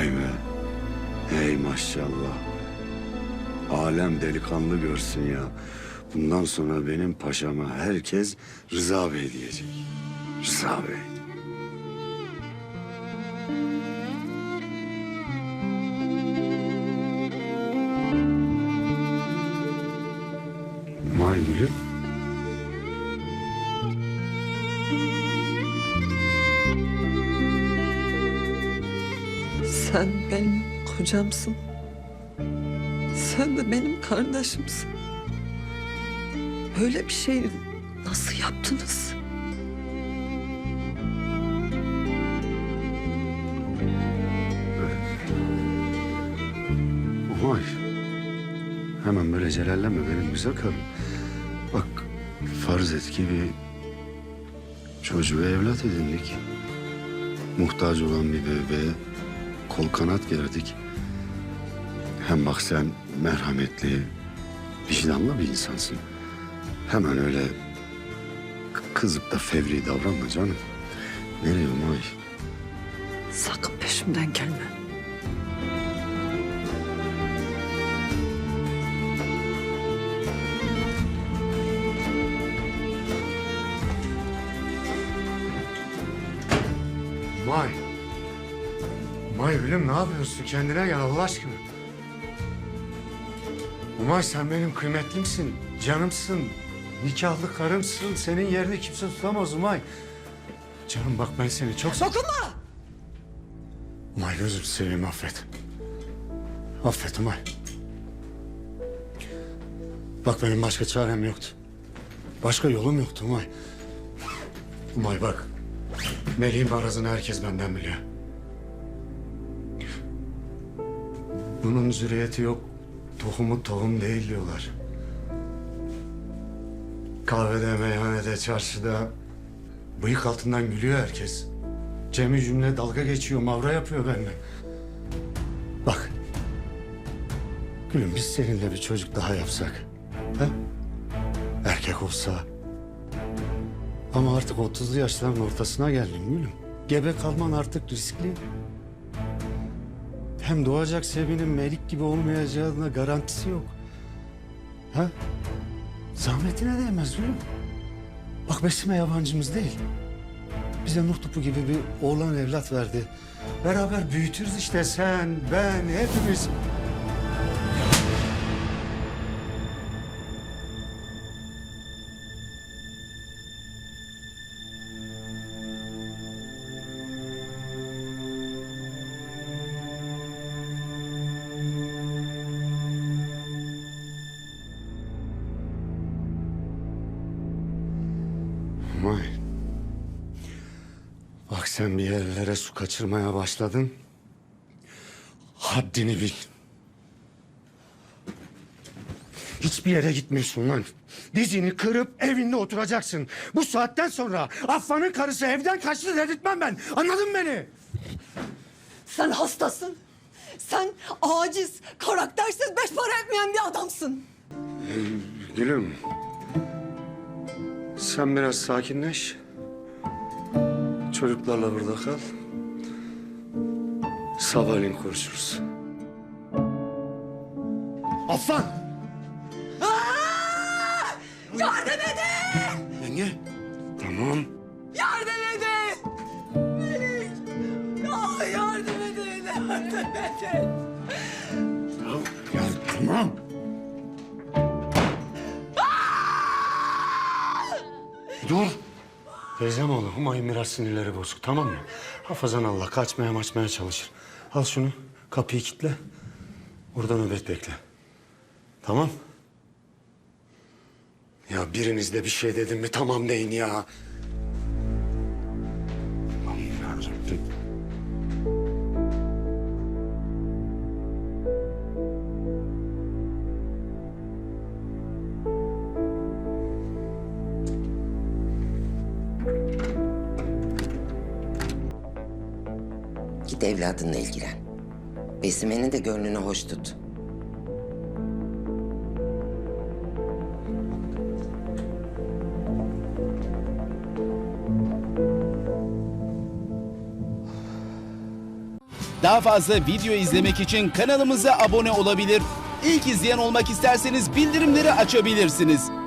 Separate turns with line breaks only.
Vay be. Hey maşallah. Alem delikanlı görsün ya. Bundan sonra benim paşama herkes Rıza Bey diyecek. Rıza Bey. Vay.
Sen benim kocamsın. Sen de benim kardeşimsin. Böyle bir şey nasıl yaptınız?
Vay. Hemen böyle celallenme benim güzel karım. Bak farz et ki bir çocuğu evlat edindik. Muhtaç olan bir bebeğe kol kanat gerdik. Hem bak sen merhametli, vicdanlı bir insansın. Hemen öyle kızıp da fevri davranma canım. Nereye Umay?
Sakın peşimden gelme.
Umay. Umay gülüm ne yapıyorsun? Kendine gel Allah aşkına. Umay sen benim kıymetlimsin, canımsın, nikahlı karımsın. Senin yerini kimse tutamaz Umay. Canım bak ben seni çok...
Dokunma!
Umay gözüm seveyim affet. Affet Umay. Bak benim başka çarem yoktu. Başka yolum yoktu Umay. Umay bak. Melih'in barazını herkes benden biliyor. Bunun zürriyeti yok. Tohumu tohum değil diyorlar. Kahvede, meyhanede, çarşıda bıyık altından gülüyor herkes. Cem'i cümle dalga geçiyor, mavra yapıyor benimle. Bak. Gülüm biz seninle bir çocuk daha yapsak. Ha? Erkek olsa. Ama artık 30'lu yaşların ortasına geldin gülüm. Gebe kalman artık riskli. Hem doğacak Sevin'in Melik gibi olmayacağına garantisi yok. Ha? Zahmetine değmez gülüm. Bak Besime yabancımız değil. Bize Nuh topu gibi bir oğlan evlat verdi. Beraber büyütürüz işte sen, ben, hepimiz. Vay. Bak sen bir yerlere su kaçırmaya başladın. Haddini bil. Hiçbir yere gitmiyorsun lan. Dizini kırıp evinde oturacaksın. Bu saatten sonra Affan'ın karısı evden kaçtı dedirtmem ben. Anladın mı beni?
Sen hastasın. Sen aciz, karaktersiz, beş para etmeyen bir adamsın.
Gülüm. Sen biraz sakinleş. Çocuklarla burada kal. Sabahleyin konuşuruz.
Affan!
Yardım edin!
Yenge. Tamam.
Yardım edin! Melih! Ya yardım edin! Yardım edin!
Ya tamam.
Dur. Teyzem oğlu Humayun biraz sinirleri bozuk tamam mı? Hafazan Allah kaçmaya maçmaya çalışır. Al şunu kapıyı kilitle. Burada nöbet bekle. Tamam. Ya biriniz de bir şey dedim mi tamam deyin ya.
Git evladınla ilgilen. Besime'nin de gönlünü hoş tut.
Daha fazla video izlemek için kanalımıza abone olabilir. İlk izleyen olmak isterseniz bildirimleri açabilirsiniz.